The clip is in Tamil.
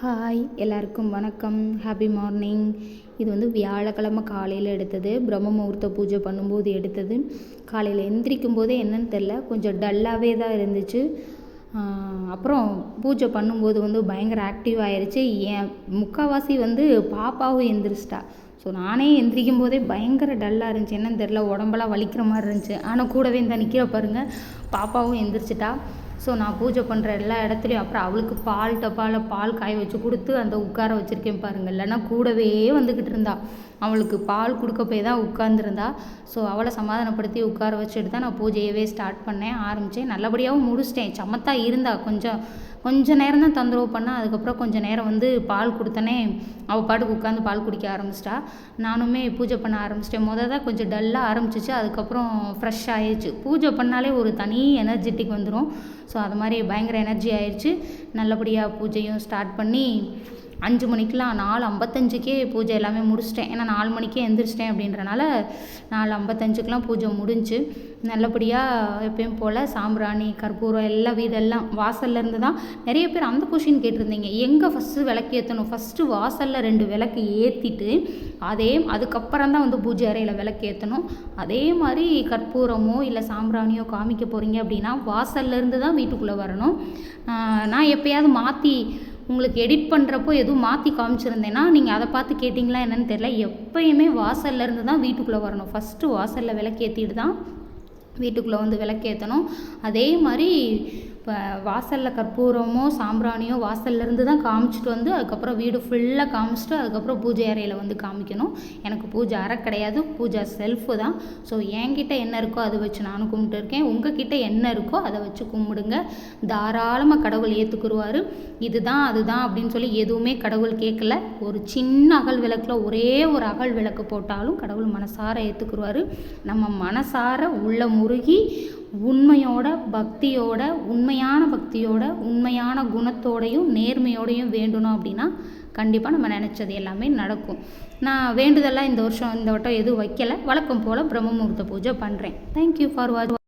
ஹாய் எல்லாருக்கும் வணக்கம். ஹாப்பி மார்னிங் இது வந்து வியாழக்கிழமை காலையில் எடுத்தது. பிரம்ம முகூர்த்த பூஜை பண்ணும்போது எடுத்தது. காலையில் எந்திரிக்கும் போதே என்னன்னு தெரில கொஞ்சம் டல்லாகவே தான் இருந்துச்சு. அப்புறம் பூஜை பண்ணும்போது வந்து பயங்கர ஆக்டிவ் ஆயிடுச்சு என் முக்கால்வாசி வந்து பாப்பாவும் எந்திரிச்சிட்டா. ஸோ நானே எந்திரிக்கும் போதே பயங்கர டல்லாக இருந்துச்சு. என்னன்னு தெரில உடம்பெல்லாம் வலிக்கிற மாதிரி இருந்துச்சு. ஆனால் கூடவே இந்த நிற்கிற பாருங்கள் பாப்பாவும் எந்திரிச்சிட்டா. ஸோ நான் பூஜை பண்ணுற எல்லா இடத்துலையும் அப்புறம் அவளுக்கு பால் டப்பாவில் பால் காய வச்சு கொடுத்து அந்த உட்கார வச்சுருக்கேன் பாருங்கள் இல்லைன்னா கூடவே வந்துக்கிட்டு இருந்தா. அவளுக்கு பால் கொடுக்க போய் தான் உட்காந்துருந்தா ஸோ அவளை சமாதானப்படுத்தி உட்கார வச்சுட்டு தான் நான் பூஜையவே ஸ்டார்ட் பண்ணேன் ஆரம்பித்தேன் நல்லபடியாகவும் முடிச்சிட்டேன். சமத்தா இருந்தா கொஞ்சம் கொஞ்சம் நேரம் தான் தொந்தரவு பண்ணால் அதுக்கப்புறம் கொஞ்சம் நேரம் வந்து பால் கொடுத்தனே அவள் பாட்டுக்கு உட்காந்து பால் குடிக்க ஆரம்பிச்சிட்டா. நானுமே பூஜை பண்ண ஆரம்பிச்சிட்டேன். மொதல் தான் கொஞ்சம் டல்லாக ஆரம்பிச்சிச்சு. அதுக்கப்புறம் ஃப்ரெஷ் ஆயிடுச்சு. பூஜை பண்ணாலே ஒரு தனி எனர்ஜெட்டிக் வந்துடும் ஸோ அது மாதிரி பயங்கர எனர்ஜி ஆயிடுச்சு நல்லபடியாக பூஜையும் ஸ்டார்ட் பண்ணி அஞ்சு மணிக்கெலாம் நாலு ஐம்பத்தஞ்சுக்கே பூஜை எல்லாமே முடிச்சிட்டேன். ஏன்னா நாலு மணிக்கே எழுந்திரிச்சிட்டேன் அப்படின்றனால நாலு ஐம்பத்தஞ்சுக்கெலாம் பூஜை முடிஞ்சு நல்லபடியாக எப்பயும் போல் சாம்பிராணி கற்பூரம் எல்லா வீடெல்லாம் வாசல்லேருந்து தான் நிறைய பேர் அந்த கொஷின் கேட்டிருந்தீங்க. எங்கே ஃபஸ்ட்டு விளக்கு ஏற்றணும் ஃபஸ்ட்டு வாசலில் ரெண்டு விளக்கு ஏற்றிட்டு அதே அதுக்கப்புறம் தான் வந்து பூஜை அறையில் விளக்கு ஏற்றணும் அதே மாதிரி கற்பூரமோ இல்லை சாம்பிராணியோ காமிக்க போகிறீங்க அப்படின்னா வாசல்லேருந்து தான் வீட்டுக்குள்ளே வரணும். நான் எப்போயாவது மாற்றி உங்களுக்கு எடிட் பண்ணுறப்போ எதுவும் மாற்றி காமிச்சிருந்தேன்னா நீங்கள் அதை பார்த்து கேட்டிங்களா என்னென்னு தெரில எப்போயுமே வாசல்லேருந்து தான் வீட்டுக்குள்ளே வரணும். ஃபஸ்ட்டு வாசலில் விளக்கேற்றிட்டு தான் வீட்டுக்குள்ளே வந்து விளக்கேற்றணும் அதே மாதிரி இப்போ வாசலில் கற்பூரமோ சாம்பிராணியோ வாசல்லேருந்து தான் காமிச்சிட்டு வந்து அதுக்கப்புறம் வீடு ஃபுல்லாக காமிச்சிட்டு அதுக்கப்புறம் பூஜை அறையில் வந்து காமிக்கணும். எனக்கு பூஜை அறை கிடையாது பூஜா செல்ஃபு தான். ஸோ என்கிட்ட என்ன இருக்கோ அதை வச்சு நானும் கும்பிட்டு இருக்கேன். உங்ககிட்ட என்ன இருக்கோ அதை வச்சு கும்பிடுங்க. தாராளமாக கடவுள் ஏற்றுக்குருவார் இதுதான் அதுதான் அப்படின்னு சொல்லி எதுவுமே கடவுள் கேட்கல. ஒரு சின்ன அகல் விளக்கில் ஒரே ஒரு அகல் விளக்கு போட்டாலும் கடவுள் மனசார ஏற்றுக்குருவார் நம்ம மனசார உள்ள முருகி உண்மையோட பக்தியோட உண்மையான பக்தியோட உண்மையான குணத்தோடையும் நேர்மையோடையும் வேண்டணும் அப்படின்னா கண்டிப்பாக நம்ம நினச்சது எல்லாமே நடக்கும். நான் வேண்டுதெல்லாம் இந்த வருஷம் இந்த வட்டம் எதுவும் வைக்கலை. வழக்கம் போல் பிரம்ம முகூர்த்த பூஜை பண்ணுறேன் தேங்க்யூ ஃபார் வாட்ச்